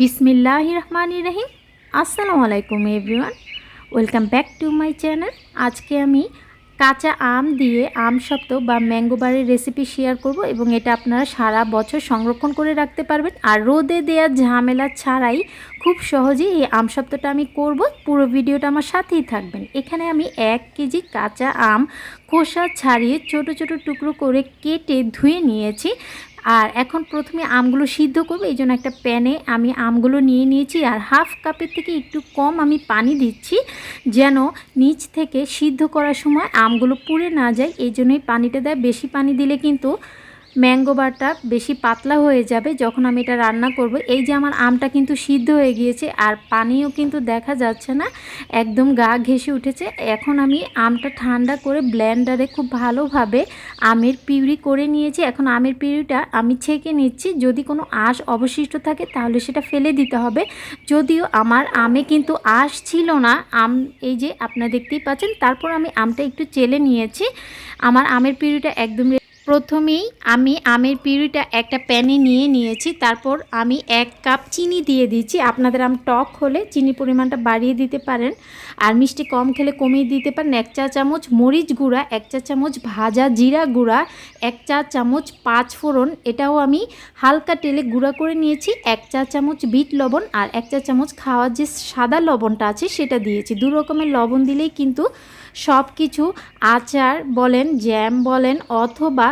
বিসমিল্লাহ রহমান রহিম। আসসালামু আলাইকুম everyone welcome back to my channel আজকে আমি কাঁচা আম দিয়ে আম সপ্ত বা ম্যাঙ্গো বারের রেসিপি শেয়ার করব এবং এটা আপনারা সারা বছর সংরক্ষণ করে রাখতে পারবেন। আর রোদে দেওয়ার ঝামেলা ছাড়াই খুব সহজেই এই আম সপ্তটা আমি করব। পুরো ভিডিওটা আমার সাথেই থাকবেন। এখানে আমি এক কেজি কাঁচা আম খোসা ছাড়িয়ে ছোট ছোট টুকরো করে কেটে ধুয়ে নিয়েছি। আর এখন প্রথমে আমগুলো সিদ্ধ করব, এই জন্য একটা প্যানে আমি আমগুলো নিয়ে নিয়েছি আর হাফ কাপের থেকে একটু কম আমি পানি দিচ্ছি যেন নিচ থেকে সিদ্ধ করার সময় আমগুলো পুড়ে না যায়, এই জন্যই পানিটা দেয়। বেশি পানি দিলে কিন্তু ম্যাঙ্গো বারটা বেশি পাতলা হয়ে যাবে যখন আমি এটা রান্না করব। এই যে আমার আমটা কিন্তু সিদ্ধ হয়ে গিয়েছে আর পানিও কিন্তু দেখা যাচ্ছে না, একদম গা ঘেসে উঠেছে। এখন আমি আমটা ঠান্ডা করে ব্ল্যান্ডারে খুব ভালোভাবে আমের পিউরি করে নিয়েছি। এখন আমের পিউরিটা আমি ছেঁকে নিচ্ছি। যদি কোনো আঁশ অবশিষ্ট থাকে তাহলে সেটা ফেলে দিতে হবে। যদিও আমার আমে কিন্তু আঁশ ছিল না, আম এই যে আপনারা দেখতেই পাচ্ছেন, তারপর আমি আমটা একটু চেলে নিয়েছি। আমার আমের পিউরিটা একদম প্রথমেই আমি আমের পিউরিটা একটা প্যানে নিয়ে নিয়েছি, তারপর আমি এক কাপ চিনি দিয়ে দিচ্ছি। আপনাদের আম টক হলে চিনি পরিমাণটা বাড়িয়ে দিতে পারেন, আর মিষ্টি কম খেলে কমিয়ে দিতে পারেন। এক চা চামচ মরিচ গুঁড়া, এক চা চামচ ভাজা জিরা গুঁড়া, এক চা চামচ পাঁচ ফোড়ন, এটাও আমি হালকা তেলে গুঁড়া করে নিয়েছি। এক চা চামচ বিট লবণ আর এক চা চামচ খাওয়ার যে সাদা লবণটা আছে সেটা দিয়েছি। দু রকমের লবণ দিলেই কিন্তু সব কিছু আচার বলেন জ্যাম বলেন অথবা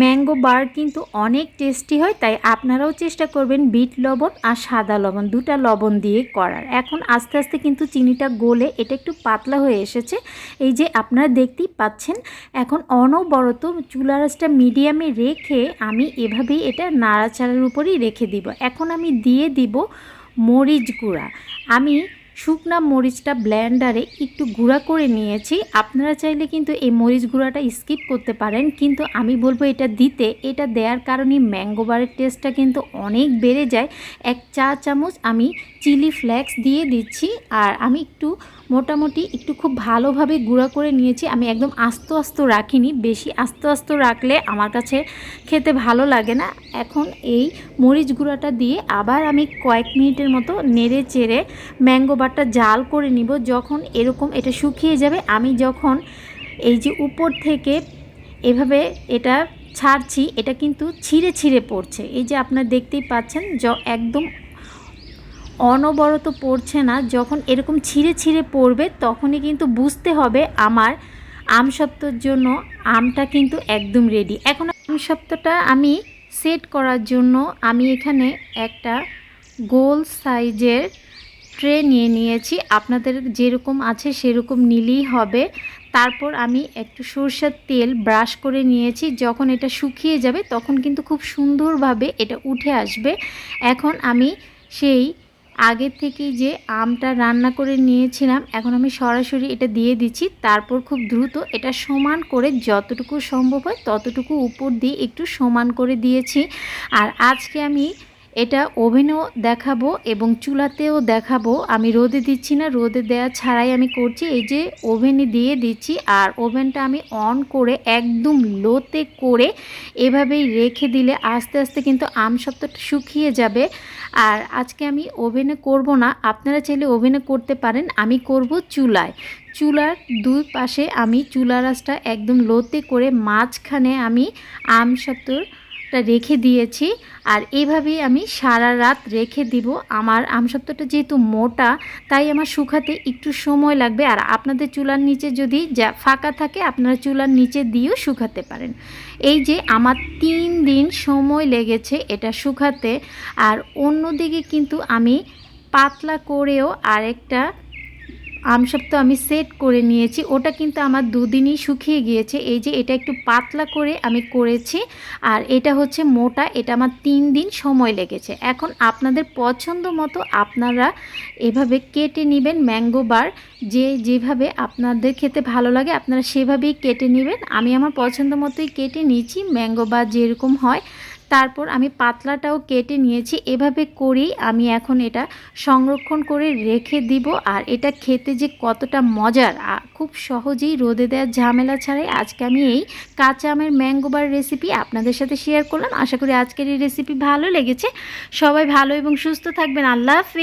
ম্যাঙ্গো বার কিন্তু অনেক টেস্টি হয়, তাই আপনারাও চেষ্টা করবেন বিট লবণ আর সাদা লবণ, দুটা লবণ দিয়ে করার। এখন আস্তে আস্তে কিন্তু চিনিটা গলে, এটা একটু পাতলা হয়ে এসেছে। এই যে আপনারা দেখতেই পাচ্ছেন, এখন অনবরত চুলারাসটা মিডিয়ামে রেখে আমি এভাবেই এটা নাড়াচাড়ার উপরেই রেখে দিব। এখন আমি দিয়ে দিব মরিচ গুঁড়া। আমি শুকনা মরিচটা ব্ল্যান্ডারে একটু গুঁড়া করে নিয়েছি। আপনারা চাইলে কিন্তু এই মরিচ গুঁড়াটা স্কিপ করতে পারেন, কিন্তু আমি বলব এটা দিতে। এটা দেওয়ার কারণে ম্যাঙ্গোবারের টেস্টটা কিন্তু অনেক বেড়ে যায়। এক চা চামচ আমি চিলি ফ্লেক্স দিয়ে দিচ্ছি, আর আমি একটু মোটামুটি একটু খুব ভালোভাবে গুঁড়া করে নিয়েছি। আমি একদম আস্ত আস্ত রাখিনি, বেশি আস্ত আস্ত রাখলে আমার কাছে খেতে ভালো লাগে না। এখন এই মরিচ গুঁড়াটা দিয়ে আবার আমি কয়েক মিনিটের মতো নেড়ে চেড়ে ম্যাঙ্গো বারটা জাল করে নিব। যখন এরকম এটা শুকিয়ে যাবে, আমি যখন এই যে উপর থেকে এভাবে এটা ছাড়ছি, এটা কিন্তু ছিঁড়ে ছিঁড়ে পড়ছে। এই যে আপনারা দেখতেই পাচ্ছেন একদম অনবরত পড়ছে না, যখন এরকম ছিঁড়ে ছিঁড়ে পড়বে, তখনই কিন্তু বুঝতে হবে আমার আম সপ্তর জন্য আমটা কিন্তু একদম রেডি এখন আম সপ্তটা আমি সেট করার জন্য আমি এখানে একটা গোল সাইজের ট্রে নিয়ে নিয়েছি। আপনাদের যেরকম আছে সেরকম নিলেই হবে। তারপর আমি একটু সরষের তেল ব্রাশ করে নিয়েছি। যখন এটা শুকিয়ে যাবে, তখন কিন্তু খুব সুন্দরভাবে এটা উঠে আসবে। এখন আমি সেই আগের থেকে যে আমটা রান্না করে নিয়েছিলাম, এখন আমি সরাসরি এটা দিয়ে দিচ্ছি। তারপর খুব দ্রুত এটা সমান করে যতটুকু সম্ভব হয় ততটুকু উপর দিয়ে একটু সমান করে দিয়েছি। আর আজকে আমি এটা ওভেনও দেখাবো এবং চুলাতেও দেখাবো। আমি রোদে দিচ্ছি না, রোদে দেওয়া ছাড়াই আমি করছি। এই যে ওভেনে দিয়ে দিচ্ছি আর ওভেনটা আমি অন করে একদম লোতে করে এভাবেই রেখে দিলে আস্তে আস্তে কিন্তু আম সপ্তাহটা শুকিয়ে যাবে। আর আজকে আমি ওভেনে করব না, আপনারা চাইলে ওভেনে করতে পারেন। আমি করব চুলায়। চুলার দুই পাশে আমি চুলা রাসটা একদম লোতে করে মাঝখানে আমি আম টা রেখে দিয়েছি। আর এইভাবেই আমি সারা রাত রেখে দিব। আমার আমসত্ত্বটা যেহেতু মোটা, তাই আমার শুকাতে একটু সময় লাগবে। আর আপনাদের চুলার নিচে যদি যা ফাঁকা থাকে, আপনারা চুলার নিচে দিয়েও শুকাতে পারেন। এই যে আমার তিন দিন সময় লেগেছে এটা শুকাতে। আর অন্যদিকে কিন্তু আমি পাতলা করেও আরেকটা আমসপ্ত আমি সেট করে নিয়েছি। ওটা কিন্তু আমার দুদিনই শুকিয়ে গিয়েছে। এই যে এটা একটু পাতলা করে আমি করেছি। আর এটা হচ্ছে মোটা, এটা আমার তিন দিন সময় লেগেছে। এখন আপনাদের পছন্দ মতো আপনারা এভাবে কেটে নেবেন ম্যাঙ্গো বার যে যেভাবে আপনাদের খেতে ভালো লাগে, আপনারা সেভাবেই কেটে নেবেন। আমি আমার পছন্দ মতোই কেটে নিয়েছি। ম্যাঙ্গো বার যেরকম হয় তারপর আমি পাতলাটাও কেটে নিয়েছি। এভাবে করেই আমি এখন এটা সংরক্ষণ করে রেখে দিব। আর এটা খেতে যে কতটা মজার খুব সহজেই রোদে দেওয়ার ঝামেলা ছাড়াই আজকে আমি এই কাঁচা আমের ম্যাঙ্গোবার রেসিপি আপনাদের সাথে শেয়ার করলাম। আশা করি আজকের এই রেসিপি ভালো লেগেছে। সবাই ভালো এবং সুস্থ থাকবেন। আল্লাহ হাফিজ।